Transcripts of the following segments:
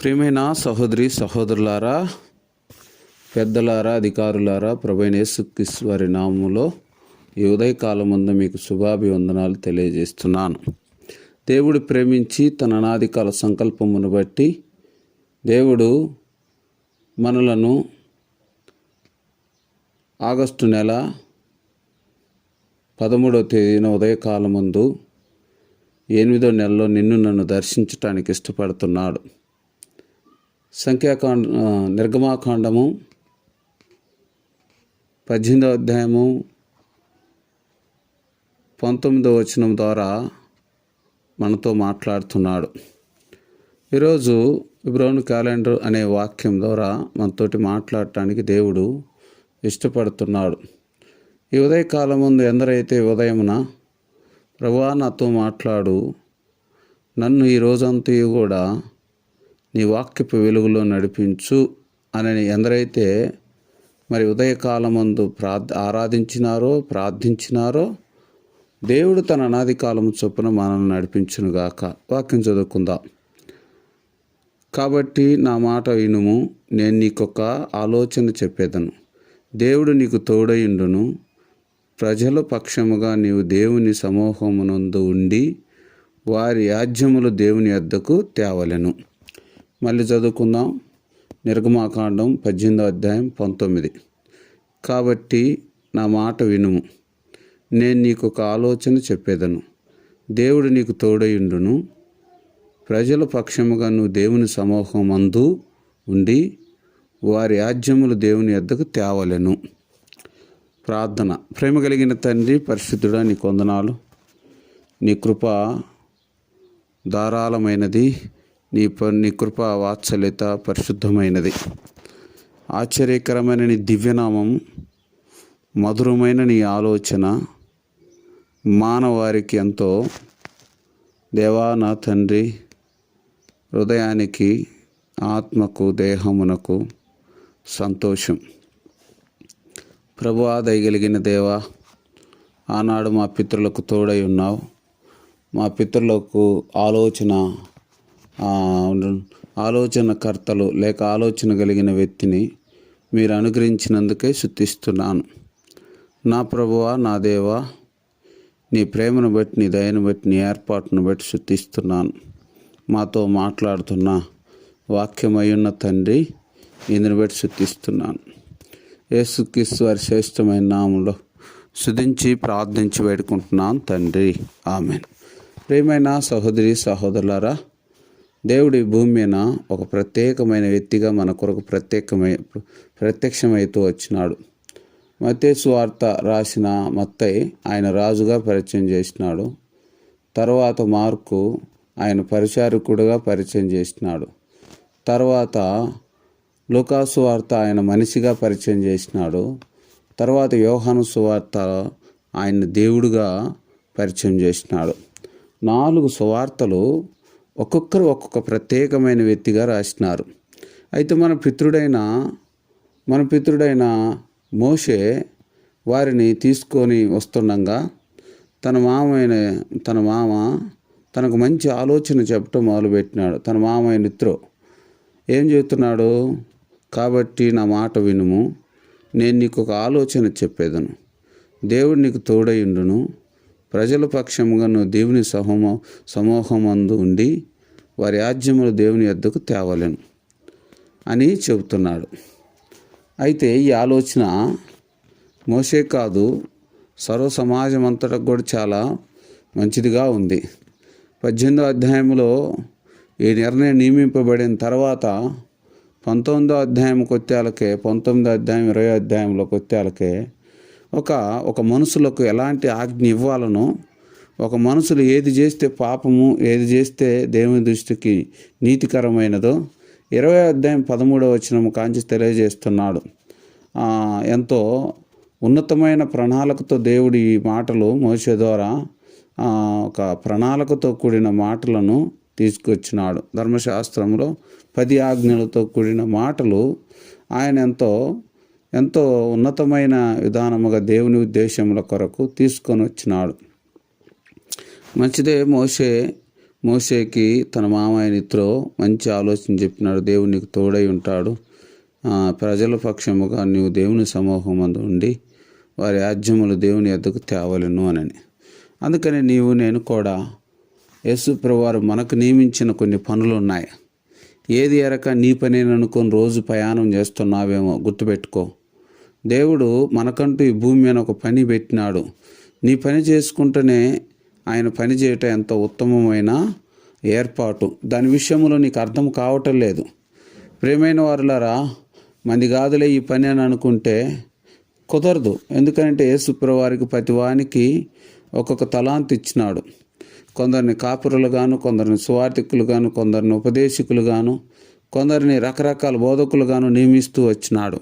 ప్రియమైన సహోదరి సహోదరులారా పెద్దలారా అధికారులారా ప్రభైనేసుక్రీస్తు వారి నామములో ఈ ఉదయకాలం ముందు మీకు శుభాభివందనాలు తెలియజేస్తున్నాను. దేవుడు ప్రేమించి తన అనాదికాల సంకల్పమును బట్టి దేవుడు మనలను ఆగస్టు నెల పదమూడవ తేదీన ఉదయకాలం ముందు ఎనిమిదో నెలలో నిన్ను నన్ను దర్శించటానికి ఇష్టపడుతున్నాడు. సంఖ్యాకాండ నిర్గమాకాండము పద్దెనిమిదవ అధ్యాయము పంతొమ్మిదవ వచనం ద్వారా మనతో మాట్లాడుతున్నాడు. ఈరోజు ఇబ్రౌన్ క్యాలెండర్ అనే వాక్యం ద్వారా మనతోటి మాట్లాడటానికి దేవుడు ఇష్టపడుతున్నాడు. ఈ ఉదయకాలం ముందు ఎందరైతే ఉదయమున ప్రభువా నాతో మాట్లాడు నన్ను ఈ రోజంతా కూడా నీ వాక్యపు వెలుగులో నడిపించు అని ఎందరైతే మరి ఉదయకాలమందు ప్రార్థ ఆరాధించినారో ప్రార్థించినారో దేవుడు తన అనాది కాలం చొప్పున మనల్ని నడిపించునుగాక వాక్యం చదువుకుందాం. కాబట్టి నా మాట ఇనుము నేను నీకొక ఆలోచన చెప్పేదను. దేవుడు నీకు తోడయుండును. ప్రజల పక్షముగా నీవు దేవుని సమూహమునందు ఉండి వారి యాజ్యములు దేవుని వద్దకు తేవలెను. మళ్ళీ చదువుకుందాం. నిర్గమాకాండం పద్దెనిమిదో అధ్యాయం పంతొమ్మిది. కాబట్టి నా మాట వినుము. నేను నీకు ఒక ఆలోచన చెప్పేదను. దేవుడు నీకు తోడయుండును ప్రజల పక్షముగా నువ్వు దేవుని సమూహం అందు ఉండి వారి యాజ్యములు దేవుని వద్దకు తేవలెను. ప్రార్థన. ప్రేమ కలిగిన తండ్రి పరిశుద్ధుడా నీ కొందనాలు నీ కృప ధారాళమైనది. నీ ప నీ కృప వాత్సల్యత పరిశుద్ధమైనది. ఆశ్చర్యకరమైన నీ దివ్యనామం మధురమైన నీ ఆలోచన మానవారికి ఎంతో. దేవా నా తండ్రి హృదయానికి ఆత్మకు దేహమునకు సంతోషం. ప్రభు దయగలిగిన దేవా ఆనాడు మా పితరులకు తోడై ఉన్నావు. మా పితరులకు ఆలోచన ఆలోచనకర్తలు లేక ఆలోచన కలిగిన వ్యక్తిని మీరు అనుగ్రహించినందుకే శుద్ధిస్తున్నాను నా ప్రభువా నా దేవా నీ ప్రేమను బట్టి నీ దయను బట్టి నీ ఏర్పాటును బట్టి శుద్ధిస్తున్నాను మాతో మాట్లాడుతున్న వాక్యమయ్యున్న తండ్రి ఇందుని బట్టి శుద్ధిస్తున్నాను యేసుక్రీస్తు వారి శ్రేష్టమైన నామంలో శుధించి ప్రార్థించి వేడుకుంటున్నాను తండ్రి. ఆమెన్. ప్రేమైన సహోదరి సహోదరులారా దేవుడి భూమి మీద ఒక ప్రత్యేకమైన వ్యక్తిగా మన కొరకు ప్రత్యేకమై ప్రత్యక్షమైతూ వచ్చినాడు. మతేసు వార్త రాసిన మత్తయ్య ఆయన రాజుగా పరిచయం చేసినాడు. తర్వాత మార్కు ఆయన పరిచారకుడుగా పరిచయం చేసినాడు. తర్వాత లుకాసు వార్త ఆయన మనిషిగా పరిచయం చేసినాడు. తర్వాత యోహాను సువార్త ఆయన దేవుడుగా పరిచయం చేసినాడు. నాలుగు సువార్తలు ఒక్కొక్కరు ఒక్కొక్క ప్రత్యేకమైన వ్యక్తిగా రాసినారు. అయితే మన పితృడైన మన పితృడైన మోషే వారిని తీసుకొని వస్తుండగా తన మామైన తన మామ తనకు మంచి ఆలోచన చెప్పటం మొదలుపెట్టినాడు. తన మామయ్య నిత్రో ఏం చెబుతున్నాడు కాబట్టి నా మాట వినుము. నేను నీకు ఒక ఆలోచన చెప్పేదను. దేవుడు నీకు తోడయుండును ప్రజల పక్షముగా నువ్వు దేవుని సమూహ సమూహమందు ఉండి వారి యాజ్యములు దేవుని యొద్దకు తేవలేను అని చెబుతున్నాడు. అయితే ఈ ఆలోచన మోసే కాదు సర్వ సమాజం అంతటా కూడా చాలా మంచిదిగా ఉంది. పద్దెనిమిదో అధ్యాయంలో ఈ నిర్ణయం నియమింపబడిన తర్వాత పంతొమ్మిదో అధ్యాయం కొత్తాలకే పంతొమ్మిదో అధ్యాయం ఇరవై అధ్యాయంలో కొత్తాలకే ఒక ఒక మనుషులకు ఎలాంటి ఆజ్ఞ ఇవ్వాలనో ఒక మనసులో ఏది చేస్తే పాపము ఏది చేస్తే దేవుని దృష్టికి నీతికరమైనదో ఇరవై అధ్యాయం పదమూడవ వచ్చినము కాంచి తెలియజేస్తున్నాడు. ఎంతో ఉన్నతమైన ప్రణాళికతో దేవుడు ఈ మాటలు మోసే ద్వారా ఒక ప్రణాళికతో కూడిన మాటలను తీసుకొచ్చినాడు. ధర్మశాస్త్రంలో పది ఆజ్ఞలతో కూడిన మాటలు ఆయన ఎంతో ఎంతో ఉన్నతమైన విధానముగా దేవుని ఉద్దేశముల కొరకు తీసుకొని వచ్చినాడు మంచిదే మోసే మోషేకి తన మామయ్య ఇత్రో మంచి ఆలోచన చెప్పినాడు. దేవుడు నీకు తోడై ఉంటాడు. ప్రజల పక్షముగా నీవు దేవుని సమూహం అందు ఉండి వారి రాజ్యములు దేవుని ఎద్దకు తేవలను అనని. అందుకని నీవు నేను కూడా యేసు ప్రభువారు మనకు నియమించిన కొన్ని పనులు ఉన్నాయి. ఏది ఎరక నీ పనేననుకొని రోజు ప్రయాణం చేస్తున్నావేమో గుర్తుపెట్టుకో. దేవుడు మనకంటూ ఈ భూమి మీద ఒక పని పెట్టినాడు. నీ పని చేసుకుంటూనే ఆయన పని చేయటం ఎంతో ఉత్తమమైన ఏర్పాటు. దాని విషయంలో నీకు అర్థం కావటం లేదు. ప్రేమైన వారులారా మంది కాదులే ఈ పని అని అనుకుంటే కుదరదు. ఎందుకంటే యేసుప్రవారికి ప్రతి వానికి ఒక్కొక్క తలాంత్ ఇచ్చినాడు. కొందరిని కాపురులుగాను కొందరిని సువార్థికులుగాను కొందరిని ఉపదేశకులుగాను కొందరిని రకరకాల బోధకులుగాను నియమిస్తూ వచ్చినాడు.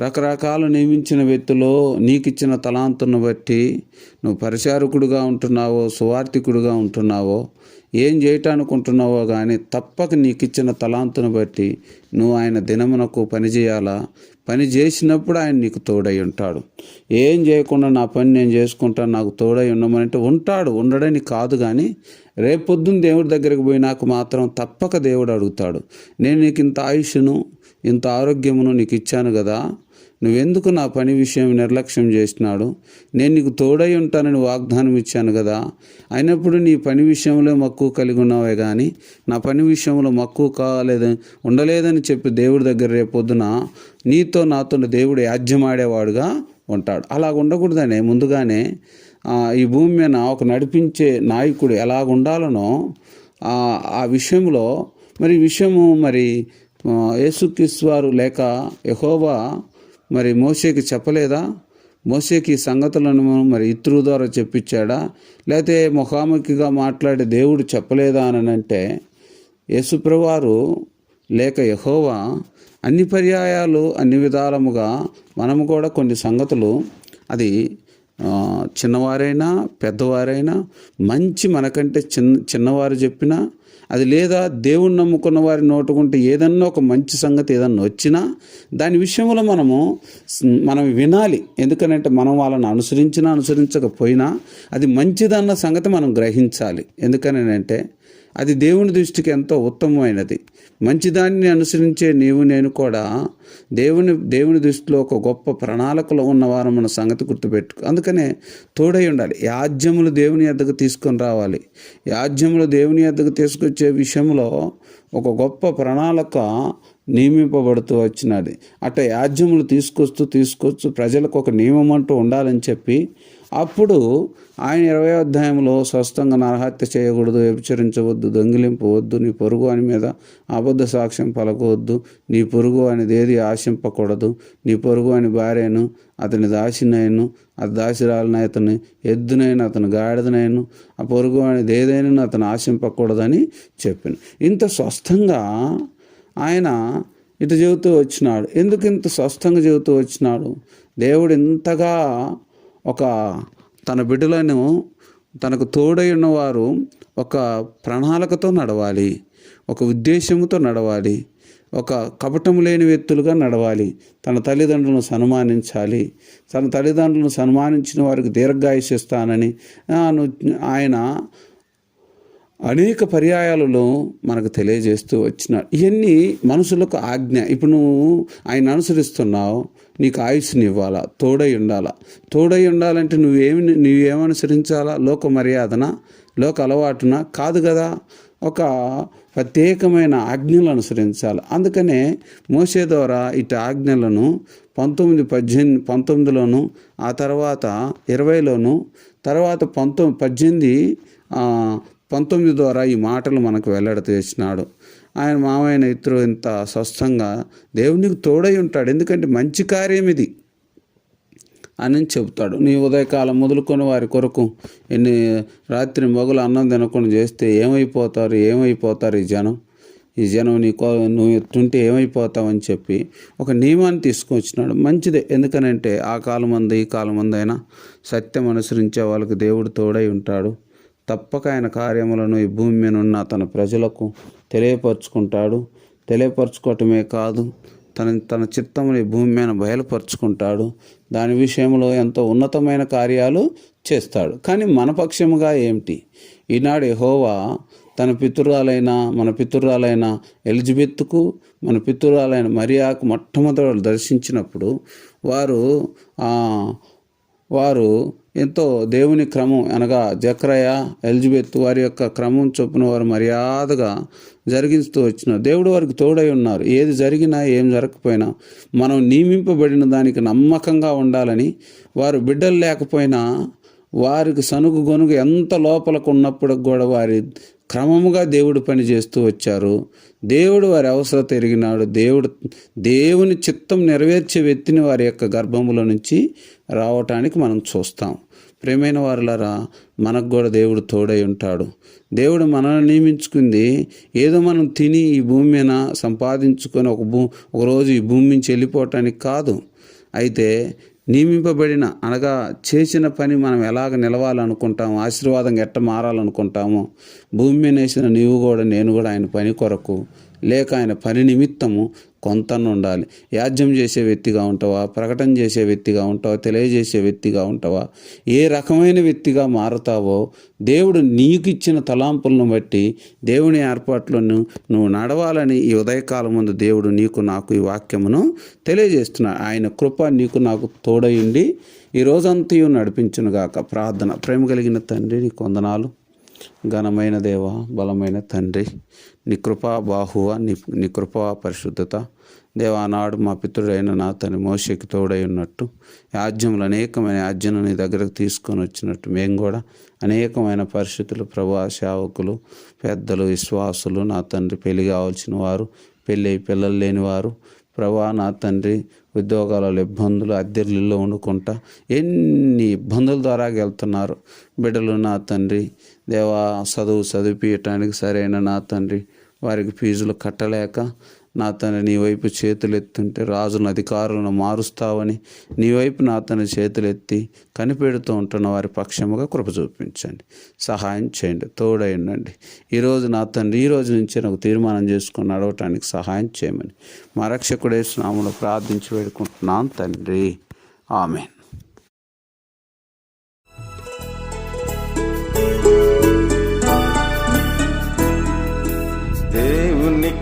రకరకాలు నియమించిన వ్యక్తిలో నీకు ఇచ్చిన తలాంతును బట్టి నువ్వు పరిచారకుడుగా ఉంటున్నావో సువార్థికుడుగా ఉంటున్నావో ఏం చేయటానుకుంటున్నావో కానీ తప్పక నీకు ఇచ్చిన తలాంతును బట్టి నువ్వు ఆయన దినమునకు పని చేయాలా? పని చేసినప్పుడు ఆయన నీకు తోడై ఉంటాడు. ఏం చేయకుండా నా పని నేను చేసుకుంటాను నాకు తోడై ఉండమనంటే ఉంటాడు ఉండడని కాదు కానీ రేపొద్దున దేవుడి దగ్గరికి పోయినాక మాత్రం తప్పక దేవుడు అడుగుతాడు. నేను నీకు ఇంత ఆయుష్ను ఇంత ఆరోగ్యమును నీకు ఇచ్చాను కదా నువ్వెందుకు నా పని విషయం నిర్లక్ష్యం చేసినాడు? నేను నీకు తోడై ఉంటానని వాగ్దానం ఇచ్చాను కదా. అయినప్పుడు నీ పని విషయంలో మక్కువ కలిగి ఉన్నావే కానీ నా పని విషయంలో మక్కువ కాలేదు ఉండలేదని చెప్పి దేవుడి దగ్గర రేపొద్దున నీతో నాతో దేవుడు యాజ్యమాడేవాడుగా ఉంటాడు. అలా ఉండకూడదనే. ముందుగానే ఈ భూమి మీద ఒక నడిపించే నాయకుడు ఎలాగ ఉండాలనో ఆ విషయంలో మరి విషయము మరి ఆ, యేసుక్రీస్తు వారు లేక యహోవా మరి మోసేకి చెప్పలేదా? మోసేకి ఈ సంగతులను మరి ఇత్రు ద్వారా చెప్పించాడా? లేకపోతే ముఖాముఖిగా మాట్లాడే దేవుడు చెప్పలేదా అని అంటే యేసుప్రవారు లేక యహోవా అన్ని పర్యాయాలు అన్ని విధాలముగా మనము కూడా కొన్ని సంగతులు అది చిన్నవారైనా పెద్దవారైనా మంచి మనకంటే చిన్న చిన్నవారు చెప్పినా అది లేదా దేవుణ్ణి నమ్ముకున్న వారి నోటుకుంటే ఏదన్నా ఒక మంచి సంగతి ఏదన్నా వచ్చినా దాని విషయంలో మనము మనం వినాలి. ఎందుకనంటే మనం వాళ్ళని అనుసరించినా అనుసరించకపోయినా అది మంచిదన్న సంగతి మనం గ్రహించాలి. ఎందుకనంటే అది దేవుని దృష్టికి ఎంతో ఉత్తమమైనది. మంచిదాన్ని అనుసరించే నీవు నేను కూడా దేవుని దేవుని దృష్టిలో ఒక గొప్ప ప్రణాళికలో ఉన్నవారు మన సంగతి గుర్తుపెట్టుకో. అందుకనే తోడై ఉండాలి. యాజ్యములు దేవుని ఎద్దకు తీసుకొని రావాలి. యాజ్యములు దేవుని ఎద్దకు తీసుకొచ్చే విషయంలో ఒక గొప్ప ప్రణాళిక నియమింపబడుతూ వచ్చినది. అట్ట యాజ్యములు తీసుకొస్తూ తీసుకొచ్చు ప్రజలకు ఒక నియమం అంటూ ఉండాలని చెప్పి అప్పుడు ఆయన ఇరవై అధ్యాయంలో స్వస్థంగా నరహత్య చేయకూడదు వ్యభిచరించవద్దు దొంగిలింపవద్దు నీ పొరుగు అని మీద అబద్ధ సాక్ష్యం పలకవద్దు నీ పొరుగు అనేది ఏది ఆశింపకూడదు నీ పొరుగు అని భార్యను అతని దాసినైను అది దాసిరాలని అతని ఎద్దునైన అతని గాడిదనైను ఆ పొరుగు అనేది ఏదైనా అతను ఆశింపకూడదని చెప్పాను. ఇంత స్వస్థంగా ఆయన ఇటు చెబుతూ వచ్చినాడు. ఎందుకు ఇంత స్వస్థంగా చెబుతూ వచ్చినాడు? దేవుడు ఇంతగా ఒక తన బిడ్డలను తనకు తోడై ఉన్నవారు ఒక ప్రణాళికతో నడవాలి ఒక ఉద్దేశంతో నడవాలి ఒక కపటం లేని వ్యక్తులుగా నడవాలి. తన తల్లిదండ్రులను సన్మానించాలి. తన తల్లిదండ్రులను సన్మానించిన వారికి దీర్ఘాయుషిస్తానని ఆయన అనేక పర్యాయాలలో మనకు తెలియజేస్తూ వచ్చినాడు ఇవన్నీ మనుషులకు ఆజ్ఞ. ఇప్పుడు నువ్వు ఆయన అనుసరిస్తున్నావు నీకు ఆయుష్ని ఇవ్వాలా తోడై ఉండాలా? తోడై ఉండాలంటే నువ్వేమి నువ్వేమనుసరించాలా లోక మర్యాదన? లోక అలవాటున? కాదు కదా. ఒక ప్రత్యేకమైన ఆజ్ఞలు అనుసరించాలి. అందుకనే మోసే ద్వారా ఇటు ఆజ్ఞలను పంతొమ్మిది పద్దెనిమిది పంతొమ్మిదిలోను ఆ తర్వాత ఇరవైలోను తర్వాత పంతొమ్మిది పద్దెనిమిది పంతొమ్మిది ద్వారా ఈ మాటలు మనకు వెల్లడి తెచ్చినాడు ఆయన మామైన ఇతరు ఇంత స్వస్థంగా దేవునికి తోడై ఉంటాడు. ఎందుకంటే మంచి కార్యం ఇది అని చెబుతాడు. నీ ఉదయకాలం మొదలుకొని వారి కొరకు ఎన్ని రాత్రి మొగలు అన్నం తినకుండా చేస్తే ఏమైపోతారు? ఏమైపోతారు ఈ జనం? ఈ జనం నీ కో నువ్వు ఎత్తుంటే ఏమైపోతావని చెప్పి ఒక నియమాన్ని తీసుకొచ్చినాడు మంచిదే. ఎందుకనంటే ఆ కాలం మంది ఈ కాలం మంది అయినా సత్యం అనుసరించే వాళ్ళకి దేవుడు తోడై ఉంటాడు. తప్పక ఆయన కార్యములను ఈ భూమి మీద ఉన్న తన ప్రజలకు తెలియపరుచుకుంటాడు. తెలియపరచుకోవటమే కాదు తన తన చిత్తముని ఈ భూమి మీద బయలుపరుచుకుంటాడు. దాని విషయంలో ఎంతో ఉన్నతమైన కార్యాలు చేస్తాడు. కానీ మన పక్షముగా ఏమిటి? ఈనాడు హోవా తన పితురాలైన మన పితురాలైన ఎలిజబెత్కు మన పితురాలైన మరియాకు మొట్టమొదటి దర్శించినప్పుడు వారు వారు ఎంతో దేవుని క్రమం అనగా జక్రయ ఎలిజబెత్ వారి యొక్క క్రమం చొప్పున వారు మర్యాదగా జరిగిస్తూ వచ్చిన దేవుడు వారికి తోడై ఉన్నారు. ఏది జరిగినా ఏం జరగకపోయినా మనం నియమింపబడిన దానికి నమ్మకంగా ఉండాలని వారు బిడ్డలు లేకపోయినా వారికి సనుగు గొనుగు ఎంత లోపలకు ఉన్నప్పుడు కూడా వారి క్రమముగా దేవుడు పని చేస్తూ వచ్చారు. దేవుడు వారి అవసరత ఎరిగినాడు. దేవుడు దేవుని చిత్తం నెరవేర్చే వ్యక్తిని వారి యొక్క గర్భములో నుంచి రావటానికి మనం చూస్తాం. ప్రేమైన వారులరా మనకు కూడా దేవుడు తోడై ఉంటాడు. దేవుడు మనల్ని నియమించుకుంది. ఏదో మనం తిని ఈ భూమి మీద సంపాదించుకొని ఒక భూ ఒకరోజు ఈ భూమి నుంచి వెళ్ళిపోవటానికి కాదు. అయితే నియమింపబడిన అనగా చేసిన పని మనం ఎలాగ నిలవాలనుకుంటాము ఆశీర్వాదంగా ఎట్ట మారాలనుకుంటామో? భూమి మీద వేసిన నీవు కూడా నేను కూడా ఆయన పని కొరకు లేక ఆయన పని నిమిత్తము కొంతను ఉండాలి. యాజ్యం చేసే వ్యక్తిగా ఉంటావా? ప్రకటన చేసే వ్యక్తిగా ఉంటావా? తెలియజేసే వ్యక్తిగా ఉంటావా? ఏ రకమైన వ్యక్తిగా మారుతావో? దేవుడు నీకు ఇచ్చిన తలాంపులను బట్టి దేవుని ఏర్పాట్లను నువ్వు నడవాలని ఈ ఉదయకాలం ముందు దేవుడు నీకు నాకు ఈ వాక్యమును తెలియజేస్తున్నాడు. ఆయన కృప నీకు నాకు తోడయుండి ఈ రోజంతయు నడిపించునుగాక. ప్రార్థన ప్రేమ కలిగిన తండ్రి నీ కొందనాలు ఘనమైన దేవ బలమైన తండ్రి నీ కృపా బాహువ నీ నీ కృపా పరిశుద్ధత. దేవా నాడు మా పితృడైన నా తన మోసకి తోడై ఉన్నట్టు యాజ్యములు అనేకమైన యాజ్యను నీ దగ్గరకు తీసుకొని వచ్చినట్టు మేము కూడా అనేకమైన పరిస్థితులు ప్రభా సేవకులు పెద్దలు విశ్వాసులు నా తండ్రి పెళ్ళి కావాల్సిన వారు పెళ్ళి పిల్లలు లేని వారు ప్రభా నా తండ్రి ఉద్యోగాలలో ఇబ్బందులు అద్దెల్లో వండుకుంటా ఎన్ని ఇబ్బందుల ద్వారా వెళ్తున్నారు బిడ్డలు నా తండ్రి దేవా చదువు చదివిపించటానికి సరైన నా తండ్రి వారికి ఫీజులు కట్టలేక నా తన నీ వైపు చేతులు ఎత్తుంటే రాజులను అధికారులను మారుస్తావని నీ వైపు నా తన చేతులు ఎత్తి కనిపెడుతూ ఉంటున్న వారి పక్షముగా కృప చూపించండి. సహాయం చేయండి తోడై ఉండండి. ఈరోజు నా తండ్రి ఈ రోజు నుంచి నాకు తీర్మానం చేసుకుని నడవటానికి సహాయం చేయమని మా రక్షకుడే ప్రార్థించి వేడుకుంటున్నాను తండ్రి. ఆమెన్.